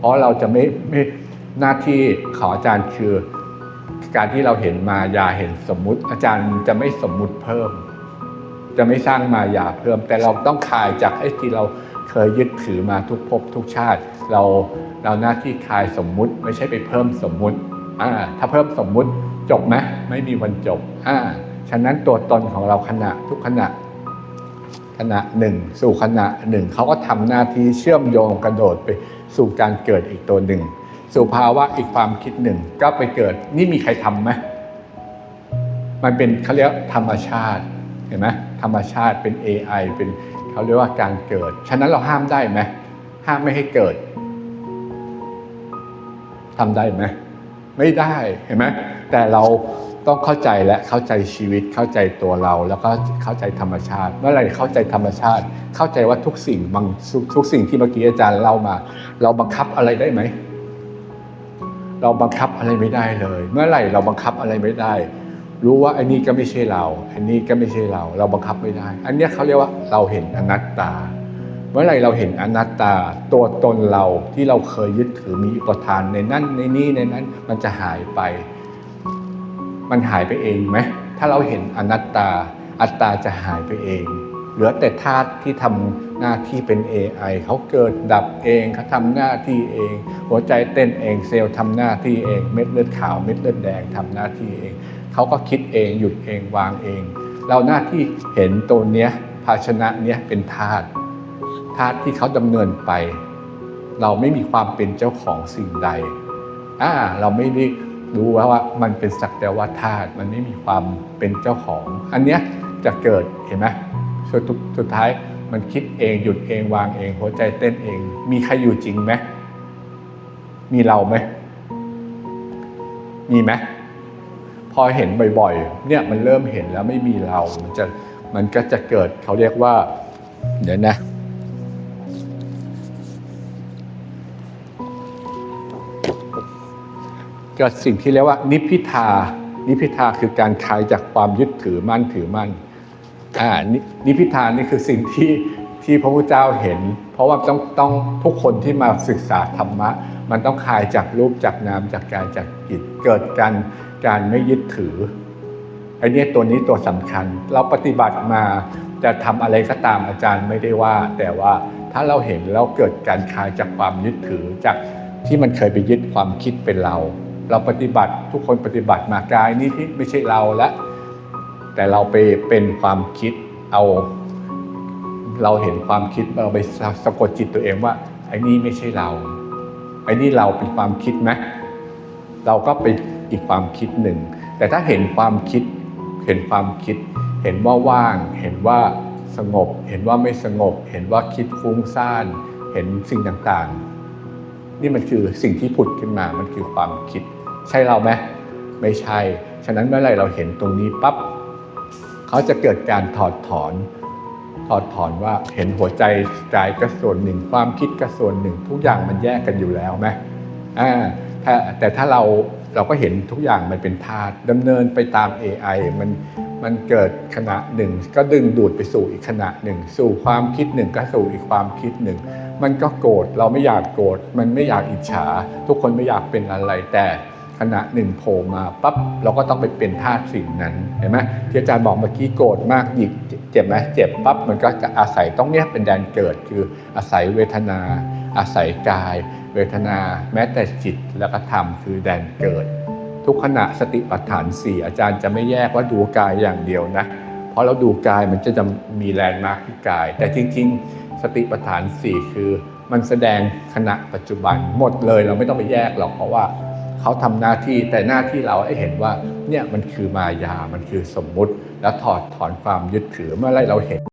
เพราะเราจะไม่ไม่หน้าที่ของอาจารย์คือ การที่เราเห็นมายาเห็นสมมุติ อาจารย์จะไม่สมมุติเพิ่ม จะไม่สร้างมายาเพิ่ม แต่เราต้องคลายจากไอ้ที่เราเคยยึดถือมาทุกภพทุกชาติ เราเราหน้าที่คลายสมมุติ ไม่ใช่ไปเพิ่มสมมุติอ่าถ้าเพิ่มสมมุติจบไหมไม่มีวันจบอ่าฉะนั้นตัวตนของเราขณะทุกขณะ ขณะหนึ่ง สู่ขณะหนึ่งเขาก็ทำหน้าที่เชื่อมโยงกระโดดไปสู่การเกิดอีกตัวหนึ่ง สู่ภาวะอีกความคิดหนึ่งก็ไปเกิดนี่มีใครทำไหมมันเป็นเขาเรียกธรรมชาติเห็นไหมธรรมชาติเป็น AI เป็นเขาเรียกว่าการเกิด ฉะนั้นเราห้ามได้ไหมห้ามไม่ให้เกิดทำได้ไหมไม่ได้เห็นไหมแต่เรา ต้องเข้าใจและเข้าใจชีวิตเข้าใจตัวเรา แล้วก็เข้าใจธรรมชาติ เมื่อไหรเข้าใจธรรมชาติ เข้าใจว่าทุกสิ่งบางทุกสิ่งที่เมื่อกี้อาจารย์เล่ามา เราบังคับอะไรได้ไหมเราบังคับอะไรไม่ได้เลย เมื่อไหร่เราบังคับอะไรไม่ได้ รู้ว่าอันนี้ก็ไม่ใช่เรา อันนี้ก็ไม่ใช่เรา เราบังคับไม่ได้ อันนี้เขาเรียกว่าเราเห็นอนัตตา เมื่อไหร่เราเห็นอนัตตาตัวตนเราที่เราเคยยึดถือมีอุปทานในนั้นในนี้ในนั้นมันจะหายไป มันหายไปเองไหมถ้าเราเห็นอนัตตา อัตตาจะหายไปเอง เหลือแต่ธาตุที่ทำหน้าที่เป็น AI เขาเกิดดับเองเขาทำหน้าที่เอง หัวใจเต้นเองเซลล์ทำหน้าที่เองเม็ดเลือดขาวเม็ดเลือดแดงทำหน้าที่เองเขาก็คิดเองหยุดเองวางเอง เราหน้าที่เห็นตัวเนี้ยภาชนะเนี้ยเป็นธาตุธาตุที่เขาดำเนินไป เราไม่มีความเป็นเจ้าของสิ่งใดอ่าเราไม่ได้ รู้ว่าว่ามันเป็นสักแต่ว่าธาตุมันไม่มีความเป็นเจ้าของ อันเนี้ยจะเกิดเห็นไหมสุดสุดท้ายมันคิดเองหยุดเองวางเอง หัวใจเต้นเอง มีใครอยู่จริงไหมมีเราไหมมีไหมพอเห็นบ่อยๆ เนี่ยมันเริ่มเห็นแล้วไม่มีเรา มันจะมันก็จะเกิดเขาเรียกว่า เดี๋ยวนะ กิดสิ่งที่เรียกว่านิพพิทา นิพพิทาคือการคลายจากความยึดถือมั่นถือมั่นอ่านินิพพิทานี่คือสิ่งที่ที่พระพุทธเจ้าเห็น เพราะว่าต้องต้องทุกคนที่มาศึกษาธรรมะ มันต้องคลายจากรูปจากนามจากกายจากจิตเกิดการการไม่ยึดถือไอ้เนี่ยตัวนี้ตัวสำคัญ เราปฏิบัติมาจะทำอะไรก็ตามอาจารย์ไม่ได้ว่า แต่ว่าถ้าเราเห็นแล้วเกิดการคลายจากความยึดถือจากที่มันเคยไปยึดความคิดเป็นเรา เราปฏิบัติทุกคนปฏิบัติมากายนี้ที่ไม่ใช่เราและ แต่เราไปเป็นความคิดเอา เราเห็นความคิดเราไปสะกดจิตตัวเองว่าไอ้นี่ไม่ใช่เราไอ้นี่เราเป็นความคิดไหมเราก็เป็นอีกความคิดหนึ่ง แต่ถ้าเห็นความคิดเห็นความคิด เห็นว่าว่าง เห็นว่าสงบ เห็นว่าไม่สงบ เห็นว่าคิดฟุ้งซ่าน เห็นสิ่งต่างๆ นี่มันคือสิ่งที่ผุดขึ้นมา มันคือความคิด ใช่เราไหมไม่ใช่ ฉะนั้นเมื่อไรเราเห็นตรงนี้ปั๊บเขาจะเกิดการถอดถอน ถอดถอนว่าเห็นหัวใจกายก็ส่วนหนึ่ง ความคิดก็ส่วนหนึ่ง ทุกอย่างมันแยกกันอยู่แล้วไหมอ่าถ้าแต่ถ้าเราเราก็เห็นทุกอย่างมันเป็นธาตุดำเนินไปตาม AI มันมันเกิดขณะหนึ่ง ก็ดึงดูดไปสู่อีกขณะหนึ่ง สู่ความคิดหนึ่งก็สู่อีกความคิดหนึ่ง มันก็โกรธเราไม่อยากโกรธมันไม่อยากอิจฉา ทุกคนไม่อยากเป็นอะไรแต่ ขณะหนึ่งโผล่มาปั๊บเราก็ต้องไปเป็นธาตุสิ่งนั้นเห็นไหมที่อาจารย์บอกเมื่อกี้โกรธมากหยิกเจ็บไหมเจ็บปั๊บมันก็จะอาศัยต้องเนี้ยเป็นแดนเกิด คืออาศัยเวทนา อาศัยกาย เวทนา แม้แต่จิตแล้วก็ธรรมคือแดนเกิด ทุกขณะสติปัฏฐานสี่อาจารย์จะไม่แยกว่าดูกายอย่างเดียวนะเพราะเราดูกายมันจะจะมีแลนด์มาร์คที่กาย แต่จริง ๆ สติปัฏฐานสี่คือมันแสดงขณะปัจจุบันหมดเลยเราไม่ต้องไปแยกหรอกเพราะว่า เขาทำหน้าที่แต่หน้าที่เราให้เห็นว่าเนี่ยมันคือมายามันคือสมมุติแล้วถอดถอนความยึดถือเมื่อไรเราเห็น